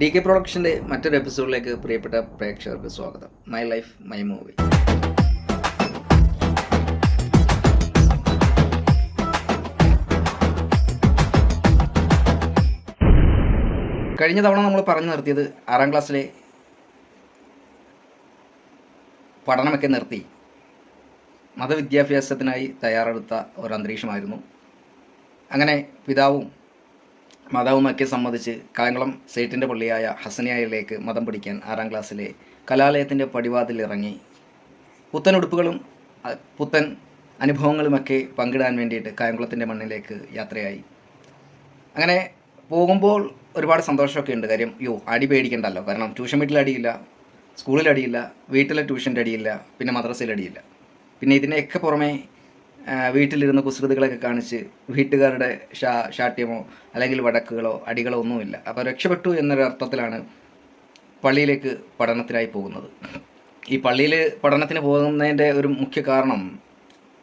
D K പ്രൊഡക്ഷന്റെ മറ്റൊരു എപ്പിസോഡിലേക്ക് പ്രിയപ്പെട്ട പ്രേക്ഷകർക്ക് സ്വാഗതം. മൈ ലൈഫ് മൈ മൂവി കഴിഞ്ഞ തവണ നമ്മൾ പറഞ്ഞു നിർത്തിയത് ആറാം ക്ലാസ്സിലെ പഠനമൊക്കെ നിർത്തി മതവിദ്യാഭ്യാസത്തിനായി തയ്യാറെടുത്ത ഒരു അന്തരീക്ഷമായിരുന്നു. അങ്ങനെ പിതാവും മാതാവുമൊക്കെ സംബന്ധിച്ച് കായംകുളം സേറ്റിന്റെ പള്ളിയായ ഹസനിയായിലേക്ക് മതം പിടിക്കാൻ ആറാം ക്ലാസ്സിലെ കലാലയത്തിന്റെ പടിവാതിലിറങ്ങി പുത്തൻ ഉടുപ്പുകളും പുത്തൻ അനുഭവങ്ങളുമൊക്കെ പങ്കിടാൻ വേണ്ടിയിട്ട് കായംകുളത്തിന്റെ മണ്ണിലേക്ക് യാത്രയായി. അങ്ങനെ പോകുമ്പോൾ ഒരുപാട് സന്തോഷമൊക്കെ ഉണ്ട്. കാര്യം യോ അടി പേടിക്കണ്ടല്ലോ. കാരണം ട്യൂഷൻ വീട്ടിൽ അടിയില്ല സ്കൂളിൽ അടിയില്ല വീട്ടിലെ ട്യൂഷന്റെ അടിയില്ല പിന്നെ മദ്രസയിൽ അടിയില്ല. പിന്നെ ഇതിനെയൊക്കെ പുറമെ വീട്ടിലിരുന്ന് കുസൃതികളൊക്കെ കാണിച്ച് വീട്ടുകാരുടെ ഷാ ശാഠ്യമോ അല്ലെങ്കിൽ വടക്കുകളോ അടികളോ ഒന്നുമില്ല. അപ്പോൾ രക്ഷപ്പെട്ടു എന്നൊരു അർത്ഥത്തിലാണ് പള്ളിയിലേക്ക് പഠനത്തിനായി പോകുന്നത്. ഈ പള്ളിയിൽ പഠനത്തിന് പോകുന്നതിന്റെ ഒരു മുഖ്യ കാരണം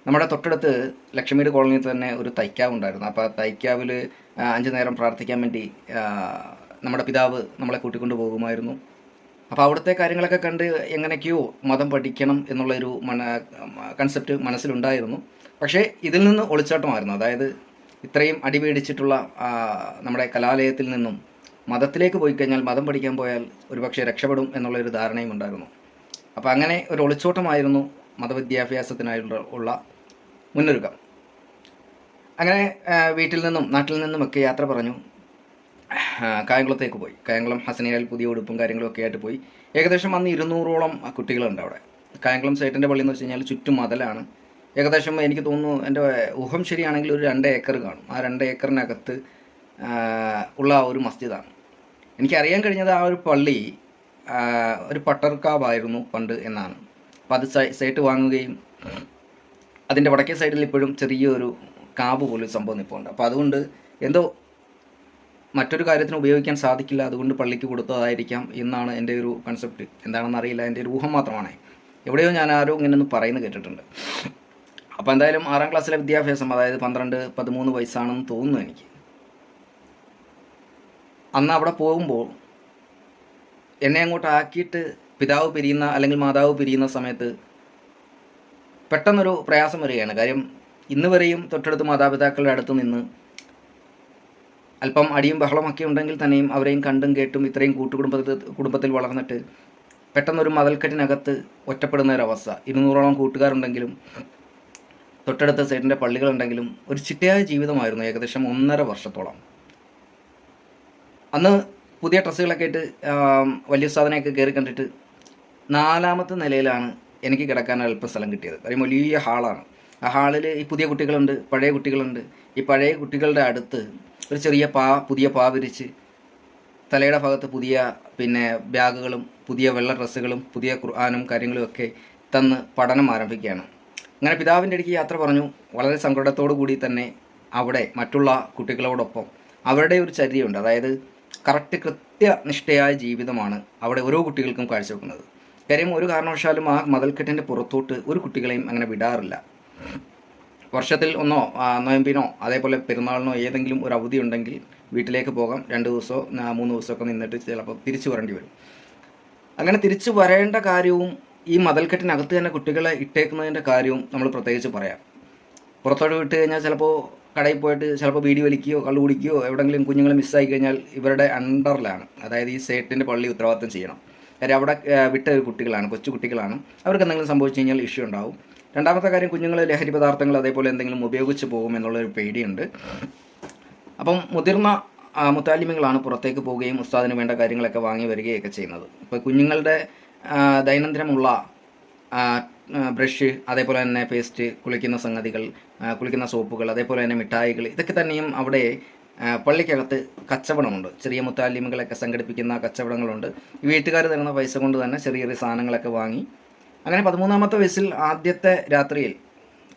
നമ്മുടെ തൊട്ടടുത്ത് ലക്ഷ്മീട് കോളനിയിൽ തന്നെ ഒരു തൈക്കാവ് ഉണ്ടായിരുന്നു. അപ്പോൾ ആ തൈക്കാവിൽ അഞ്ചു നേരം പ്രാർത്ഥിക്കാൻ വേണ്ടി നമ്മുടെ പിതാവ് നമ്മളെ കൂട്ടിക്കൊണ്ട് പോകുമായിരുന്നു. അപ്പോൾ അവിടുത്തെ കാര്യങ്ങളൊക്കെ കണ്ട് എങ്ങനെയൊക്കെയോ മതം പഠിക്കണം എന്നുള്ളൊരു മന കൺസെപ്റ്റ് മനസ്സിലുണ്ടായിരുന്നു. പക്ഷേ ഇതിൽ നിന്ന് ഒളിച്ചോട്ടമായിരുന്നു അതായത് ഇത്രയും അടിപേടിച്ചിട്ടുള്ള നമ്മുടെ കലാലയത്തിൽ നിന്നും മതത്തിലേക്ക് പോയി കഴിഞ്ഞാൽ മതം പഠിക്കാൻ പോയാൽ ഒരുപക്ഷെ രക്ഷപ്പെടും എന്നുള്ളൊരു ധാരണയും ഉണ്ടായിരുന്നു. അപ്പോൾ അങ്ങനെ ഒരു ഒളിച്ചോട്ടമായിരുന്നു മതവിദ്യാഭ്യാസത്തിനായുള്ള ഉള്ള മുന്നൊരുക്കം. അങ്ങനെ വീട്ടിൽ നിന്നും നാട്ടിൽ നിന്നുമൊക്കെ യാത്ര പറഞ്ഞു. കായംകുളത്തേക്ക് പോയി. കായംകുളം ഹസനിയാൽ പുതിയ ഉടുപ്പും കാര്യങ്ങളും ഒക്കെ ആയിട്ട് പോയി. ഏകദേശം അന്ന് ഇരുന്നൂറോളം കുട്ടികളുണ്ട് അവിടെ. കായംകുളം സേറ്റിന്റെ പള്ളി എന്ന് വെച്ച് കഴിഞ്ഞാൽ ചുറ്റും മതലാണ്. ഏകദേശം എനിക്ക് തോന്നുന്നു എന്റെ ഊഹം ശരിയാണെങ്കിൽ ഒരു രണ്ട് ഏക്കർ കാണും. ആ രണ്ട് ഏക്കറിനകത്ത് ഉള്ള ഒരു മസ്ജിദാണ്. എനിക്കറിയാൻ കഴിഞ്ഞത് ആ ഒരു പള്ളി ഒരു പട്ടർക്കാവായിരുന്നു പണ്ട് എന്നാണ്. അപ്പോൾ അത് സൈറ്റ് വാങ്ങുകയും അതിന്റെ വടക്കേ സൈഡിൽ ഇപ്പോഴും ചെറിയൊരു കാവ് പോലും സംഭവം നിൽപ്പുണ്ട് അപ്പോൾ അതുകൊണ്ട് എന്തോ മറ്റൊരു കാര്യത്തിന് ഉപയോഗിക്കാൻ സാധിക്കില്ല അതുകൊണ്ട് പള്ളിക്ക് കൊടുത്തതായിരിക്കാം എന്നാണ് എന്റെ ഒരു കൺസെപ്റ്റ് എന്താണെന്ന് അറിയില്ല എന്റെ ഒരു ഊഹം മാത്രമാണ്. എവിടെയോ ഞാൻ ആരോ ഇങ്ങനെ ഒന്ന് പറയുന്നത് കേട്ടിട്ടുണ്ട്. അപ്പോൾ എന്തായാലും ആറാം ക്ലാസ്സിലെ വിദ്യാഭ്യാസം അതായത് പന്ത്രണ്ട് പതിമൂന്ന് വയസ്സാണെന്ന് തോന്നുന്നു എനിക്ക്. അന്ന് അവിടെ പോകുമ്പോൾ എന്നെ അങ്ങോട്ട് ആക്കിയിട്ട് പിതാവ് പിരിയുന്ന അല്ലെങ്കിൽ മാതാവ് പിരിയുന്ന സമയത്ത് പെട്ടെന്നൊരു പ്രയാസം വരികയാണ്. കാര്യം ഇന്ന് വരെയും തൊട്ടടുത്ത് മാതാപിതാക്കളുടെ അടുത്ത് നിന്ന് അല്പം അടിയും ബഹളമൊക്കെ ഉണ്ടെങ്കിൽ തന്നെയും അവരെയും കണ്ടും കേട്ടും ഇത്രയും കൂട്ടുകുടുംബത്തിൽ കുടുംബത്തിൽ വളർന്നിട്ട് പെട്ടെന്നൊരു മതൽക്കെട്ടിനകത്ത് ഒറ്റപ്പെടുന്ന ഒരവസ്ഥ. ഇരുന്നൂറോളം കൂട്ടുകാരുണ്ടെങ്കിലും തൊട്ടടുത്ത സൈഡിന്റെ പള്ളികളുണ്ടെങ്കിലും ഒരു ചിട്ടയായ ജീവിതമായിരുന്നു ഏകദേശം ഒന്നര വർഷത്തോളം. അന്ന് പുതിയ ഡ്രസ്സുകളൊക്കെ ആയിട്ട് വലിയ സാധനമൊക്കെ കയറി കണ്ടിട്ട് നാലാമത്തെ നിലയിലാണ് എനിക്ക് കിടക്കാൻ അല്പം സ്ഥലം കിട്ടിയത്. കാര്യം വലിയ ഹാളാണ്. ആ ഹാളിൽ ഈ പുതിയ കുട്ടികളുണ്ട് പഴയ കുട്ടികളുണ്ട്. ഈ പഴയ കുട്ടികളുടെ അടുത്ത് ഒരു ചെറിയ പാ പുതിയ പാ വിരിച്ച് തലയുടെ ഭാഗത്ത് പുതിയ പിന്നെ ബാഗുകളും പുതിയ വെള്ള ഡ്രസ്സുകളും പുതിയ ഖുർആാനും കാര്യങ്ങളും ഒക്കെ തന്ന് പഠനം ആരംഭിക്കുകയാണ്. അങ്ങനെ പിതാവിന്റെ അടുക്ക് യാത്ര പറഞ്ഞു. വളരെ സങ്കടത്തോടു കൂടി തന്നെ അവിടെ മറ്റുള്ള കുട്ടികളോടൊപ്പം അവരുടെ ഒരു ചര്യയുണ്ട്. അതായത് കറക്റ്റ് കൃത്യനിഷ്ഠയായ ജീവിതമാണ് അവിടെ ഓരോ കുട്ടികൾക്കും കാഴ്ചവെക്കുന്നത്. കാര്യം ഒരു കാരണവശാലും ആ മതൽക്കെട്ടിന്റെ പുറത്തോട്ട് ഒരു കുട്ടികളെയും അങ്ങനെ വിടാറില്ല. വർഷത്തിൽ ഒന്നോ നോയമ്പിനോ അതേപോലെ പെരുന്നാളിനോ ഏതെങ്കിലും ഒരു അവധി ഉണ്ടെങ്കിൽ വീട്ടിലേക്ക് പോകാം. രണ്ട് ദിവസമോ മൂന്ന് ദിവസമൊക്കെ നിന്നിട്ട് ചിലപ്പോൾ തിരിച്ചു വരേണ്ടി വരും. അങ്ങനെ തിരിച്ചു വരേണ്ട കാര്യവും ഈ മതൽക്കെട്ടിനകത്ത് തന്നെ കുട്ടികളെ ഇട്ടേക്കുന്നതിന്റെ കാര്യവും നമ്മൾ പ്രത്യേകിച്ച് പറയാം. പുറത്തോട്ട് വിട്ട് കഴിഞ്ഞാൽ ചിലപ്പോൾ കടയിൽ പോയിട്ട് ചിലപ്പോൾ ബീഡി വലിക്കുകയോ കള്ളു കുടിക്കുകയോ എവിടെയെങ്കിലും കുഞ്ഞുങ്ങൾ മിസ്സായി കഴിഞ്ഞാൽ ഇവരുടെ അണ്ടറിലാണ്. അതായത് ഈ സേട്ടിന്റെ പള്ളി ഉത്തരവാദിത്തം ചെയ്യണം. കാര്യം അവിടെ വിട്ട കുട്ടികളാണ് കൊച്ചു കുട്ടികളാണ്. അവർക്ക് എന്തെങ്കിലും സംഭവിച്ചു കഴിഞ്ഞാൽ ഇഷ്യൂ ഉണ്ടാവും. രണ്ടാമത്തെ കാര്യം കുഞ്ഞുങ്ങൾ ലഹരി പദാർത്ഥങ്ങൾ അതേപോലെ എന്തെങ്കിലും ഉപയോഗിച്ച് പോകും എന്നുള്ളൊരു പേടിയുണ്ട്. അപ്പം മുതിർന്ന മുത്താലിമ്യങ്ങളാണ് പുറത്തേക്ക് പോവുകയും ഉസ്താദിന് വേണ്ട കാര്യങ്ങളൊക്കെ വാങ്ങി വരികയൊക്കെ ചെയ്യുന്നത്. ഇപ്പോൾ കുഞ്ഞുങ്ങളുടെ ദൈനംദിനമുള്ള ബ്രഷ് അതേപോലെ തന്നെ പേസ്റ്റ് കുളിക്കുന്ന സംഗതികൾ കുളിക്കുന്ന സോപ്പുകൾ അതേപോലെ തന്നെ മിഠായികൾ ഇതൊക്കെ തന്നെയും അവിടെ പള്ളിക്കകത്ത് കച്ചവടമുണ്ട്. ചെറിയ മുത്താലിമുകളൊക്കെ സംഘടിപ്പിക്കുന്ന കച്ചവടങ്ങളുണ്ട്. വീട്ടുകാർ തരുന്ന പൈസ കൊണ്ട് തന്നെ ചെറിയ ചെറിയ സാധനങ്ങളൊക്കെ വാങ്ങി. അങ്ങനെ പതിമൂന്നാമത്തെ വയസ്സിൽ ആദ്യത്തെ രാത്രിയിൽ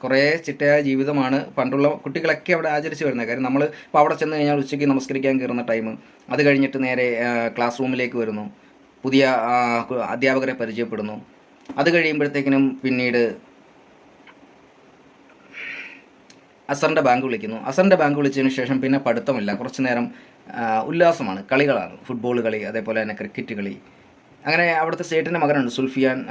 കുറേ ചിട്ടയായ ജീവിതമാണ് പണ്ടുള്ള കുട്ടികളൊക്കെ അവിടെ ആചരിച്ച് വരുന്നത്. കാര്യം നമ്മൾ ഇപ്പോൾ അവിടെ ചെന്ന് കഴിഞ്ഞാൽ ഉച്ചയ്ക്ക് നമസ്കരിക്കാൻ കയറുന്ന ടൈം. അത് കഴിഞ്ഞിട്ട് നേരെ ക്ലാസ് റൂമിലേക്ക് വരുന്നു. പുതിയ അധ്യാപകരെ പരിചയപ്പെടുന്നു. അത് കഴിയുമ്പോഴത്തേക്കിനും പിന്നീട് അസറിന്റെ ബാങ്ക് വിളിക്കുന്നു. അസറിന്റെ ബാങ്ക് വിളിച്ചതിന് ശേഷം പിന്നെ പഠിത്തമില്ല. കുറച്ച് നേരം ഉല്ലാസമാണ്. കളികളാണ്. ഫുട്ബോൾ കളി അതേപോലെ തന്നെ ക്രിക്കറ്റ് കളി. അങ്ങനെ അവിടുത്തെ സ്റ്റേറ്റിന്റെ മകനുണ്ട് സുൽഫിയാൻ.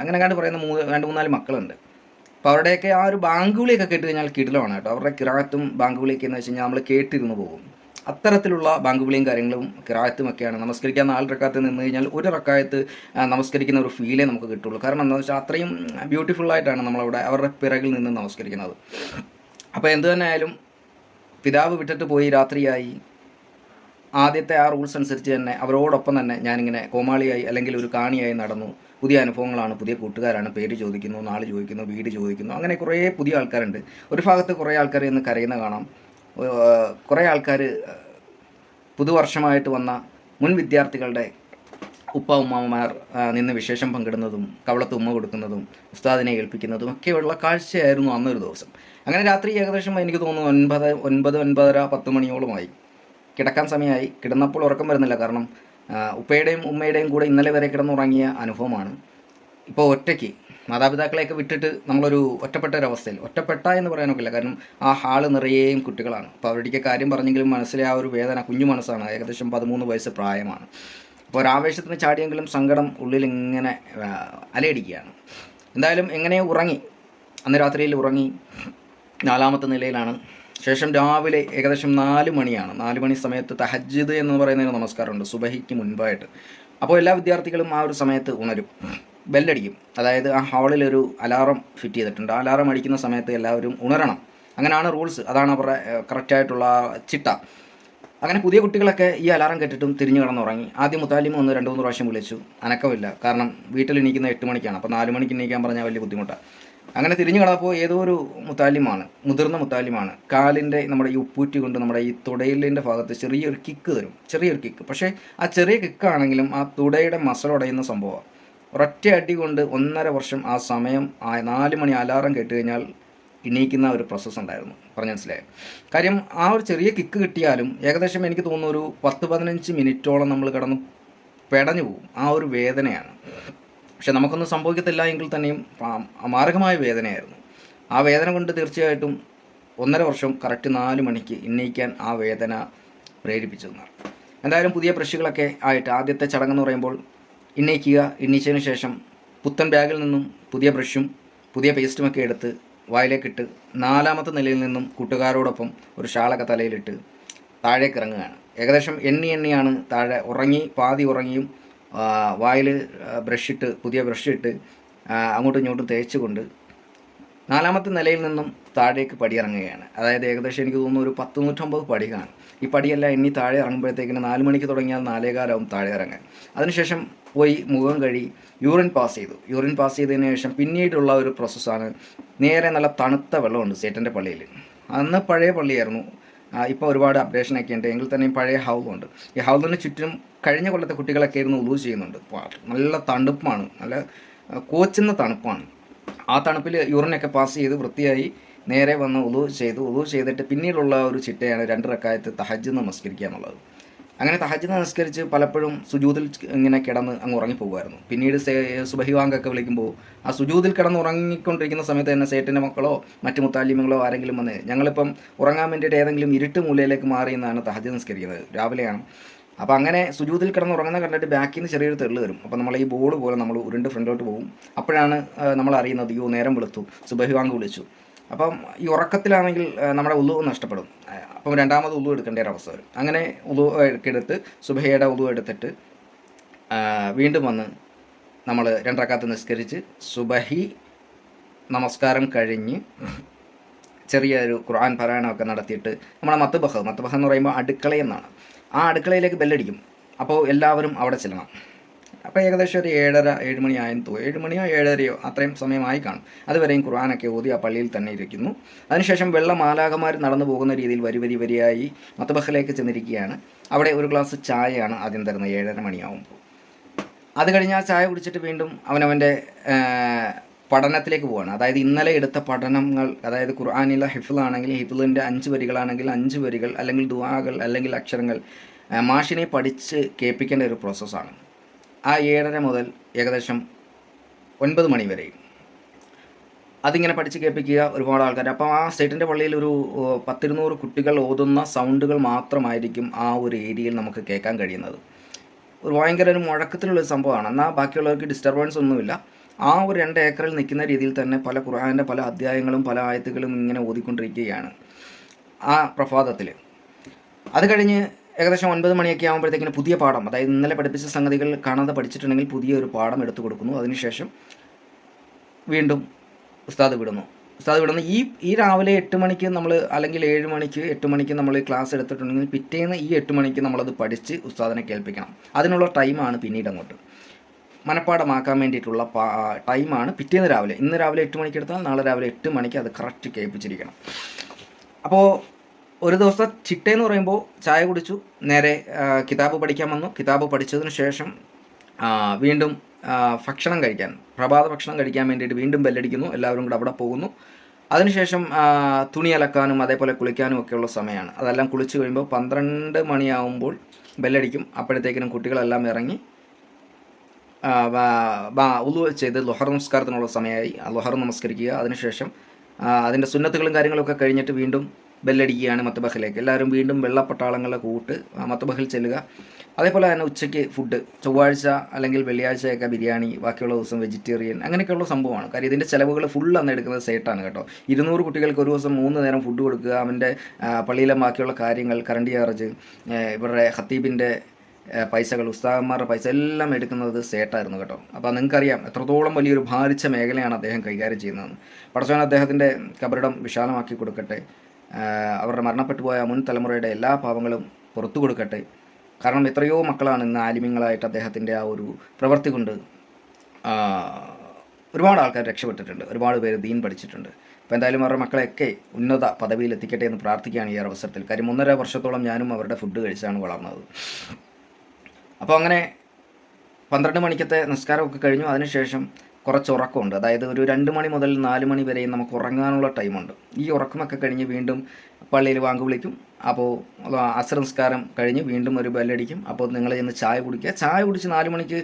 അങ്ങനെ കണ്ട് പറയുന്ന മൂന്ന് രണ്ട് മൂന്നാൽ മക്കളുണ്ട്. അപ്പോൾ അവരുടെയൊക്കെ ആ ഒരു ബാങ്ക് വിളിയൊക്കെ കേട്ട് കഴിഞ്ഞാൽ കിടിലമാണ് കേട്ടോ. അവരുടെ കിറാത്തും ബാങ്ക് വിളിയൊക്കെ എന്ന് വെച്ച് കഴിഞ്ഞാൽ നമ്മൾ കേട്ടിരുന്നു പോകും. അത്തരത്തിലുള്ള ബാങ്ക് വിളിയും കാര്യങ്ങളും കിറായത്തുമൊക്കെയാണ് നമസ്കരിക്കാൻ നാല് റക്കാത്ത് നിന്ന് കഴിഞ്ഞാൽ ഒരു റക്കായത്ത് നമസ്കരിക്കുന്ന ഒരു ഫീലേ നമുക്ക് കിട്ടുള്ളൂ. കാരണം എന്താണെന്ന് വെച്ചാൽ അത്രയും ബ്യൂട്ടിഫുൾ ആയിട്ടാണ് നമ്മളവിടെ അവരുടെ പിറകിൽ നിന്ന് നമസ്കരിക്കുന്നത്. അപ്പോൾ എന്തു തന്നെ ആയാലും പിതാവ് വിട്ടിട്ട് പോയി രാത്രിയായി ആദ്യത്തെ ആ റൂൾസ് അനുസരിച്ച് തന്നെ അവരോടൊപ്പം തന്നെ ഞാനിങ്ങനെ കോമാളിയായി അല്ലെങ്കിൽ ഒരു കാണിയായി നടന്നു. പുതിയ അനുഭവങ്ങളാണ് പുതിയ കൂട്ടുകാരാണ് പേര് ചോദിക്കുന്നു നാൾ ചോദിക്കുന്നു വീട് ചോദിക്കുന്നു അങ്ങനെ കുറേ പുതിയ ആൾക്കാരുണ്ട്. ഒരു ഭാഗത്ത് കുറേ ആൾക്കാർ ഇന്ന് കരയുന്ന കാണാം. കുറേ ആൾക്കാർ പുതുവർഷമായിട്ട് വന്ന മുൻ വിദ്യാർത്ഥികളുടെ ഉപ്പ ഉമ്മമാർ നിന്ന് വിശേഷം പങ്കിടുന്നതും കവളത്ത് ഉമ്മ കൊടുക്കുന്നതും ഉസ്താദിനെ ഏൽപ്പിക്കുന്നതും ഒക്കെയുള്ള കാഴ്ചയായിരുന്നു അന്നൊരു ദിവസം. അങ്ങനെ രാത്രി ഏകദേശം എനിക്ക് തോന്നുന്നു ഒൻപത് ഒൻപത് ഒൻപതര പത്ത് മണിയോളമായി. കിടക്കാൻ സമയമായി. കിടന്നപ്പോൾ ഉറക്കം വരുന്നില്ല. കാരണം ഉപ്പയുടെയും ഉമ്മയുടെയും കൂടെ ഇന്നലെ വരെ കിടന്നുറങ്ങിയ അനുഭവമാണ്. ഇപ്പോൾ ഒറ്റയ്ക്ക് മാതാപിതാക്കളെയൊക്കെ വിട്ടിട്ട് നമ്മളൊരു ഒറ്റപ്പെട്ട ഒരവസ്ഥയിൽ ഒറ്റപ്പെട്ട എന്ന് പറയാനൊക്കില്ല. കാരണം ആ ഹാൾ നിറയേയും കുട്ടികളാണ്. അപ്പോൾ അവരുടെയൊക്കെ കാര്യം പറഞ്ഞെങ്കിലും മനസ്സിലെ ആ ഒരു വേദന കുഞ്ഞു മനസ്സാണ്. ഏകദേശം പതിമൂന്ന് വയസ്സ് പ്രായമാണ്. അപ്പോൾ ഒരാവേശത്തിന് ചാടിയെങ്കിലും സങ്കടം ഉള്ളിൽ ഇങ്ങനെ അലയടിക്കുകയാണ്. എന്തായാലും എങ്ങനെ ഉറങ്ങി? അന്ന് രാത്രിയിൽ ഉറങ്ങി നാലാമത്തെ നിലയിലാണ്. ശേഷം രാവിലെ ഏകദേശം നാല് മണിയാണ്. നാല് മണി സമയത്ത് തഹജ്ജിദ് എന്ന് പറയുന്ന ഒരു നമസ്കാരമുണ്ട്. സുബഹിക്ക് മുൻപായിട്ട്. അപ്പോൾ എല്ലാ വിദ്യാർത്ഥികളും ആ ഒരു സമയത്ത് ഉണരും. ബെല്ലടിക്കും. അതായത് ആ ഹാളിൽ ഒരു അലാറം ഫിറ്റ് ചെയ്തിട്ടുണ്ട്. ആ അലാറം അടിക്കുന്ന സമയത്ത് എല്ലാവരും ഉണരണം. അങ്ങനെയാണ് റൂൾസ്. അതാണ് അവരുടെ കറക്റ്റായിട്ടുള്ള ചിട്ട. അങ്ങനെ പുതിയ കുട്ടികളൊക്കെ ഈ അലാറം കെട്ടിട്ടും തിരിഞ്ഞു കിടന്നുറങ്ങി. ആദ്യം മുത്താലിമ ഒന്ന് രണ്ട് മൂന്ന് പ്രാവശ്യം വിളിച്ചു. അനക്കമില്ല. കാരണം വീട്ടിൽ എണീക്കുന്ന എട്ട് മണിക്കാണ്. അപ്പോൾ നാല് മണിക്ക് എണീക്കാൻ പറഞ്ഞാൽ വലിയ ബുദ്ധിമുട്ടാണ് അങ്ങനെ തിരിഞ്ഞു കിടന്നപ്പോൾ ഏതോ ഒരു മുത്താലിമാണ് മുതിർന്ന മുത്താലിമാണ് കാലിന്റെ നമ്മുടെ ഈ ഉപ്പൂറ്റി കൊണ്ട് നമ്മുടെ ഈ തുടയിലിന്റെ ഭാഗത്ത് ചെറിയൊരു കിക്ക് തരും. ചെറിയൊരു കിക്ക്. പക്ഷേ ആ ചെറിയ കിക്കാണെങ്കിലും ആ തുടയുടെ മസൽ ഉടയുന്ന സംഭവമാണ്. ഒരൊറ്റ അടി കൊണ്ട് ഒന്നര വർഷം ആ സമയം ആ നാല് മണി അലാറം കേട്ട് കഴിഞ്ഞാൽ എണീക്കുന്ന ഒരു പ്രോസസ്സ് ഉണ്ടായിരുന്നു. പറഞ്ഞു മനസ്സിലായി? കാര്യം ആ ഒരു ചെറിയ കിക്ക് കിട്ടിയാലും ഏകദേശം എനിക്ക് തോന്നുന്നു ഒരു പത്ത് പതിനഞ്ച് മിനിറ്റോളം നമ്മൾ കിടന്ന് പെടഞ്ഞു പോകും. ആ ഒരു വേദനയാണ്. പക്ഷെ നമുക്കൊന്നും സംഭവിക്കത്തില്ല എങ്കിൽ തന്നെയും അമാരകമായ വേദനയായിരുന്നു. ആ വേദന കൊണ്ട് തീർച്ചയായിട്ടും ഒന്നര വർഷം കറക്റ്റ് നാല് മണിക്ക് എണ്ണീക്കാൻ ആ വേദന പ്രേരിപ്പിച്ചു എന്നാണ് എന്തായാലും പുതിയ ബ്രഷുകളൊക്കെ ആയിട്ട് ആദ്യത്തെ ചടങ്ങെന്ന് പറയുമ്പോൾ എണ്ണീക്കുക എണ്ണീച്ചതിന് ശേഷം പുത്തൻ ബാഗിൽ നിന്നും പുതിയ ബ്രഷും പുതിയ പേസ്റ്റുമൊക്കെ എടുത്ത് വായിലേക്കിട്ട് നാലാമത്തെ നിലയിൽ നിന്നും കൂട്ടുകാരോടൊപ്പം ഒരു ഷാളൊക്കെ തലയിലിട്ട് താഴേക്ക് ഇറങ്ങുകയാണ്. ഏകദേശം എണ്ണി എണ്ണിയാണ് താഴെ ഉറങ്ങി പാതി ഉറങ്ങിയും വായിൽ ബ്രഷിട്ട് പുതിയ ബ്രഷിട്ട് അങ്ങോട്ടും ഇങ്ങോട്ടും തേച്ചുകൊണ്ട് നാലാമത്തെ നിലയിൽ നിന്നും താഴേക്ക് പടിയിറങ്ങുകയാണ്. അതായത് ഏകദേശം എനിക്ക് തോന്നുന്നു ഒരു പത്ത് നൂറ്റമ്പത് പടി കാണും. ഈ പടിയെല്ലാം എണ്ണി താഴെ ഇറങ്ങുമ്പോഴത്തേക്കിന് നാല് മണിക്ക് തുടങ്ങിയാൽ നാലേകാലാവും താഴെ ഇറങ്ങാൻ. അതിനുശേഷം പോയി മുഖം കഴി യൂറിൻ പാസ് ചെയ്തു. യൂറിൻ പാസ് ചെയ്തതിന് ശേഷം പിന്നീടുള്ള ഒരു പ്രോസസ്സാണ് നേരെ നല്ല തണുത്ത വെള്ളമുണ്ട് സേറ്റന്റെ പള്ളിയിൽ. അന്ന് പഴയ പള്ളിയായിരുന്നു. ഇപ്പോൾ ഒരുപാട് അപ്ഡേഷനൊക്കെ ഉണ്ട്. എങ്കിൽ തന്നെയും പഴയ ഹൗലുണ്ട് ഈ ഹൗലിന് ചുറ്റും കഴിഞ്ഞ കൊല്ലത്തെ കുട്ടികളൊക്കെ ഇരുന്ന് ഉളു ചെയ്യുന്നുണ്ട്. നല്ല തണുപ്പാണ്. നല്ല കോച്ചുന്ന തണുപ്പാണ്. ആ തണുപ്പിൽ യൂറിനൊക്കെ പാസ് ചെയ്ത് വൃത്തിയായി നേരെ വന്ന് ഉളു ചെയ്തു. ഉളു ചെയ്തിട്ട് പിന്നീടുള്ള ഒരു ചിട്ടയാണ് രണ്ട് റക്കായത്ത് തഹജ്ജ് നമസ്കരിക്കുക എന്നുള്ളത്. അങ്ങനെ തഹജ് നമസ്കരിച്ച് പലപ്പോഴും സുജൂതിൽ ഇങ്ങനെ കിടന്ന് അങ്ങ് ഉറങ്ങിപ്പോകുമായിരുന്നു പിന്നീട് സുബഹിവാങ്കൊക്കെ സുബഹി വിളിക്കുമ്പോൾ ആ സുജൂതിൽ കിടന്ന് ഉറങ്ങിക്കൊണ്ടിരിക്കുന്ന സമയത്ത് തന്നെ സേട്ടിന്റെ മക്കളോ മറ്റു മുത്താലിമങ്ങളോ ആരെങ്കിലും വന്ന് ഞങ്ങളിപ്പം ഉറങ്ങാൻ വേണ്ടിയിട്ട് ഏതെങ്കിലും ഇരുട്ട് മൂലയിലേക്ക് മാറി എന്നാണ് തഹജ് നിസ്കരിക്കുന്നത്. രാവിലെയാണ്. അപ്പോൾ അങ്ങനെ സുജൂതിൽ കിടന്ന് ഉറങ്ങുന്ന കണ്ടിട്ട് ബാക്കിൽ നിന്ന് ചെറിയൊരു തെള്ളു വരും. അപ്പോൾ നമ്മൾ ഈ ബോർഡ് പോലെ നമ്മൾ ഉരുണ്ട് ഫ്രണ്ടിലോട്ട് പോകും അപ്പോഴാണ് നമ്മൾ അറിയുന്നത് യോ നേരം വെളുത്തു. സുബഹിവാങ്ക് വിളിച്ചു. അപ്പം ഈ ഉറക്കത്തിലാണെങ്കിൽ നമ്മുടെ ഉളു നഷ്ടപ്പെടും. അപ്പം രണ്ടാമത് ഉളു എടുക്കേണ്ട ഒരു അവസ്ഥ വരും. അങ്ങനെ ഉളു എടുത്ത് സുബഹയുടെ ഉളു എടുത്തിട്ട് വീണ്ടും വന്ന് നമ്മൾ രണ്ടരക്കാത്ത് നിസ്കരിച്ച് സുബഹി നമസ്കാരം കഴിഞ്ഞ് ചെറിയൊരു ഖുർആൻ പാരായണമൊക്കെ നടത്തിയിട്ട് നമ്മുടെ മത്തുബഹ് മത്തുബഹ് എന്ന് പറയുമ്പോൾ അടുക്കളയെന്നാണ്. ആ അടുക്കളയിലേക്ക് ബെല്ലടിക്കും. അപ്പോൾ എല്ലാവരും അവിടെ ചെല്ലണം. അപ്പോൾ ഏകദേശം ഒരു ഏഴര ഏഴ് മണിയായെന്ന് തോന്നുന്നു. ഏഴ് മണിയോ ഏഴരയോ അത്രയും സമയമായി കാണും. അതുവരെയും ഖുർആാനൊക്കെ ഓതി ആ പള്ളിയിൽ തന്നെ ഇരിക്കുന്നു. അതിനുശേഷം വെള്ള മാലാകമാർ നടന്നു പോകുന്ന രീതിയിൽ വരി വരി വരിയായി മത്തബഹലേക്ക് ചെന്നിരിക്കുകയാണ്. അവിടെ ഒരു ഗ്ലാസ് ചായയാണ് ആദ്യം തരുന്നത്. ഏഴര മണിയാവുമ്പോൾ. അത് കഴിഞ്ഞ് ആ ചായ കുടിച്ചിട്ട് വീണ്ടും അവനവന്റെ പഠനത്തിലേക്ക് പോവാണ്. അതായത് ഇന്നലെ എടുത്ത പഠനങ്ങൾ അതായത് ഖുർആാനിലെ ഹിഫിളാണെങ്കിൽ ഹിഫിളിന്റെ അഞ്ച് വരികളാണെങ്കിൽ അഞ്ച് വരികൾ അല്ലെങ്കിൽ ദുആകൾ അല്ലെങ്കിൽ അക്ഷരങ്ങൾ മാഷിനെ പഠിച്ച് കേൾപ്പിക്കേണ്ട ഒരു പ്രോസസ്സാണ് ആ ഏഴര മുതൽ ഏകദേശം ഒൻപത് മണി വരെയും അതിങ്ങനെ പഠിച്ച് കേൾപ്പിക്കുക ഒരുപാട് ആൾക്കാർ അപ്പം ആ സ്റ്റേറ്റിന്റെ പള്ളിയിൽ ഒരു പത്തിരുന്നൂറ് കുട്ടികൾ ഓതുന്ന സൗണ്ടുകൾ മാത്രമായിരിക്കും ആ ഒരു ഏരിയയിൽ നമുക്ക് കേൾക്കാൻ കഴിയുന്നത്. ഒരു ഭയങ്കര ഒരു മുഴക്കത്തിലുള്ള സംഭവമാണ്. എന്നാൽ ബാക്കിയുള്ളവർക്ക് ഡിസ്റ്റർബൻസ് ഒന്നുമില്ല. ആ ഒരു രണ്ട് ഏക്കറിൽ നിൽക്കുന്ന രീതിയിൽ തന്നെ പല ഖുർആാന്റെ പല അധ്യായങ്ങളും പല ആയത്തുകളും ഇങ്ങനെ ഓതിക്കൊണ്ടിരിക്കുകയാണ് ആ പ്രഭാതത്തിൽ അത് കഴിഞ്ഞ് ഏകദേശം ഒൻപത് മണിയൊക്കെ ആകുമ്പോഴത്തേക്കിന് പുതിയ പാഠം അതായത് ഇന്നലെ പഠിപ്പിച്ച സംഗതികൾ കാണാതെ പഠിച്ചിട്ടുണ്ടെങ്കിൽ പുതിയ ഒരു പാഠം എടുത്തു കൊടുക്കുന്നു. അതിനുശേഷം വീണ്ടും ഉസ്താദ് വിടുന്നു. ഉസ്താദ് വിടുന്നു. ഈ ഈ രാവിലെ എട്ട് മണിക്ക് നമ്മൾ അല്ലെങ്കിൽ ഏഴ് മണിക്ക് എട്ട് മണിക്ക് നമ്മൾ ക്ലാസ് എടുത്തിട്ടുണ്ടെങ്കിൽ പിറ്റേന്ന് ഈ എട്ട് മണിക്ക് നമ്മളത് പഠിച്ച് ഉസ്താദിനെ കേൾപ്പിക്കണം. അതിനുള്ള ടൈമാണ് പിന്നീട് അങ്ങോട്ട്. മനഃപ്പാടമാക്കാൻ വേണ്ടിയിട്ടുള്ള ടൈമാണ് പിറ്റേന്ന് രാവിലെ. ഇന്ന് രാവിലെ എട്ട് മണിക്ക് എടുത്താൽ നാളെ രാവിലെ എട്ട് മണിക്ക് അത് കറക്റ്റ് കേൾപ്പിച്ചിരിക്കണം. അപ്പോൾ ഒരു ദിവസത്തെ ചിട്ടയെന്ന് പറയുമ്പോൾ ചായ കുടിച്ചു നേരെ കിതാബ് പഠിക്കാൻ വന്നു. കിതാബ് പഠിച്ചതിന് ശേഷം വീണ്ടും ഭക്ഷണം കഴിക്കാൻ പ്രഭാത ഭക്ഷണം കഴിക്കാൻ വേണ്ടിയിട്ട് വീണ്ടും ബെല്ലടിക്കുന്നു. എല്ലാവരും കൂടെ അവിടെ പോകുന്നു. അതിനുശേഷം തുണി അലക്കാനും അതേപോലെ കുളിക്കാനും ഒക്കെയുള്ള സമയമാണ്. അതെല്ലാം കുളിച്ച് കഴിയുമ്പോൾ പന്ത്രണ്ട് മണിയാവുമ്പോൾ ബെല്ലടിക്കും. അപ്പോഴത്തേക്കിനും കുട്ടികളെല്ലാം ഇറങ്ങി ഉലു ചെയ്ത് ലൊഹർ നമസ്കാരത്തിനുള്ള സമയമായി. ലൊഹർ നമസ്കരിക്കുക. അതിനുശേഷം അതിന്റെ സുന്നത്തുകളും കാര്യങ്ങളൊക്കെ കഴിഞ്ഞിട്ട് വീണ്ടും ബെല്ലടിക്കുകയാണ് മത്തബഹലേക്ക് എല്ലാവരും വീണ്ടും വെള്ളപ്പട്ടാളങ്ങളുടെ കൂട്ട് മത്തബഹൽ ചെല്ലുക. അതേപോലെ തന്നെ ഉച്ചയ്ക്ക് ഫുഡ് ചൊവ്വാഴ്ച അല്ലെങ്കിൽ വെള്ളിയാഴ്ചയൊക്കെ ബിരിയാണി ബാക്കിയുള്ള ദിവസം വെജിറ്റേറിയൻ അങ്ങനെയൊക്കെയുള്ള സംഭവമാണ്. കാര്യം ഇതിന്റെ ചിലവുകൾ ഫുൾ അന്ന് എടുക്കുന്നത് സേട്ടാണ് കേട്ടോ. ഇരുന്നൂറ് കുട്ടികൾക്ക് ഒരു ദിവസം മൂന്ന് നേരം ഫുഡ് കൊടുക്കുക അവന്റെ പള്ളിയിലെ ബാക്കിയുള്ള കാര്യങ്ങൾ കറണ്ട് ചാർജ് ഇവരുടെ ഹത്തീബിന്റെ പൈസകൾ ഉസ്താദന്മാരുടെ പൈസ എല്ലാം എടുക്കുന്നത് സേട്ടായിരുന്നു കേട്ടോ. അപ്പോൾ നിങ്ങൾക്കറിയാം എത്രത്തോളം വലിയൊരു ഭാരിച്ച മേഖലയാണ് അദ്ദേഹം കൈകാര്യം ചെയ്യുന്നത്. പടച്ചവൻ അദ്ദേഹത്തിന്റെ കബറിടം വിശാലമാക്കി കൊടുക്കട്ടെ. അവരുടെ മരണപ്പെട്ടു പോയ മുൻ തലമുറയുടെ എല്ലാ പാവങ്ങളും പുറത്തു കൊടുക്കട്ടെ. കാരണം എത്രയോ മക്കളാണ് ഇന്ന് ആലിമ്യങ്ങളായിട്ട് അദ്ദേഹത്തിന്റെ ആ ഒരു പ്രവൃത്തി കൊണ്ട് ഒരുപാട് ആൾക്കാർ രക്ഷപ്പെട്ടിട്ടുണ്ട്. ഒരുപാട് പേര് ദീൻ പഠിച്ചിട്ടുണ്ട്. അപ്പോൾ എന്തായാലും അവരുടെ മക്കളെയൊക്കെ ഉന്നത പദവിയിൽ എത്തിക്കട്ടെ എന്ന് പ്രാർത്ഥിക്കുകയാണ് ഈ ഒരു അവസരത്തിൽ. കാര്യം ഒന്നര വർഷത്തോളം ഞാനും അവരുടെ ഫുഡ് കഴിച്ചാണ് വളർന്നത്. അപ്പോൾ അങ്ങനെ പന്ത്രണ്ട് മണിക്കത്തെ നിസ്കാരമൊക്കെ കഴിഞ്ഞു. അതിനുശേഷം കുറച്ച് ഉറക്കമുണ്ട്. അതായത് ഒരു രണ്ട് മണി മുതൽ നാല് മണി വരെയും നമുക്ക് ഉറങ്ങാനുള്ള ടൈമുണ്ട്. ഈ ഉറക്കമൊക്കെ കഴിഞ്ഞ് വീണ്ടും പള്ളിയിൽ വാങ്ക് വിളിക്കും. അപ്പോൾ അസർ നിസ്കാരം കഴിഞ്ഞ് വീണ്ടും ഒരു ബെല്ലടിക്കും. അപ്പോൾ നിങ്ങൾ ചെന്ന് ചായ കുടിക്കുക. ചായ കുടിച്ച് നാല് മണിക്ക്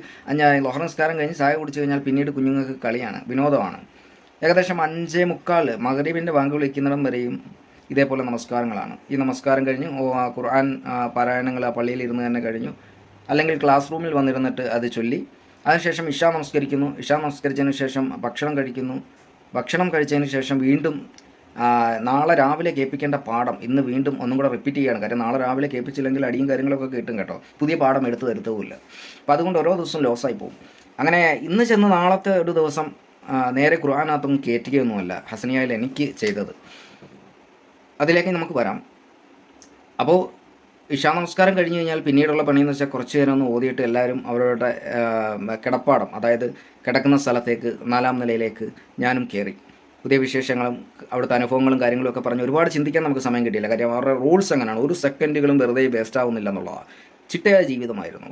നിസ്കാരം കഴിഞ്ഞ് ചായ കുടിച്ച് കഴിഞ്ഞാൽ പിന്നീട് കുഞ്ഞുങ്ങൾക്ക് കളിയാണ് വിനോദമാണ്. ഏകദേശം അഞ്ചേ മുക്കാൽ മകരീബിന്റെ വാങ്ക് വിളിക്കുന്നിടം വരെയും ഇതേപോലെ നമസ്കാരങ്ങളാണ്. ഈ നമസ്കാരം കഴിഞ്ഞ് ഖുർആൻ പാരായണങ്ങൾ ആ പള്ളിയിൽ ഇരുന്ന് തന്നെ കഴിഞ്ഞു. അല്ലെങ്കിൽ ക്ലാസ് റൂമിൽ വന്നിരുന്നിട്ട് അത് ചൊല്ലി അതിനുശേഷം ഇഷ നമസ്കരിക്കുന്നു. ഇഷ നമസ്കരിച്ചതിന് ശേഷം ഭക്ഷണം കഴിക്കുന്നു. ഭക്ഷണം കഴിച്ചതിന് ശേഷം വീണ്ടും നാളെ രാവിലെ കേൾപ്പിക്കേണ്ട പാഠം ഇന്ന് വീണ്ടും ഒന്നും കൂടെ റിപ്പീറ്റ് ചെയ്യണം. കാര്യം നാളെ രാവിലെ കേൾപ്പിച്ചില്ലെങ്കിൽ അടിയും കാര്യങ്ങളൊക്കെ കിട്ടും കേട്ടോ. പുതിയ പാഠം എടുത്ത് തരുത്തവുമില്ല അപ്പോൾ അതുകൊണ്ട് ഓരോ ദിവസവും ലോസായി പോകും. അങ്ങനെ ഇന്ന് ചെന്ന് നാളത്തെ ഒരു ദിവസം നേരെ ഖുർആാനകത്തൊന്നും കയറ്റുകയൊന്നുമല്ല ഹസനിയായിൽ എനിക്ക് ചെയ്തത്. അതിലേക്ക് നമുക്ക് വരാം. അപ്പോൾ ഇഷാ നമസ്കാരം കഴിഞ്ഞ് കഴിഞ്ഞാൽ പിന്നീടുള്ള പണിയെന്ന് വെച്ചാൽ കുറച്ച് നേരം ഒന്ന് ഓതിയിട്ട് എല്ലാവരും അവരുടെ കിടപ്പാടം അതായത് കിടക്കുന്ന സ്ഥലത്തേക്ക് നാലാം നിലയിലേക്ക് ഞാനും കയറി പുതിയ വിശേഷങ്ങളും അവിടുത്തെ അനുഭവങ്ങളും കാര്യങ്ങളും ഒക്കെ പറഞ്ഞ് ഒരുപാട് ചിന്തിക്കാൻ നമുക്ക് സമയം കിട്ടിയില്ല. കാര്യം അവരുടെ റൂൾസ് എങ്ങനെയാണ് ഒരു സെക്കൻഡുകളും വെറുതെ വേസ്റ്റ് ആവുന്നില്ല എന്നുള്ളതാണ് ചിട്ടയായ ജീവിതമായിരുന്നു.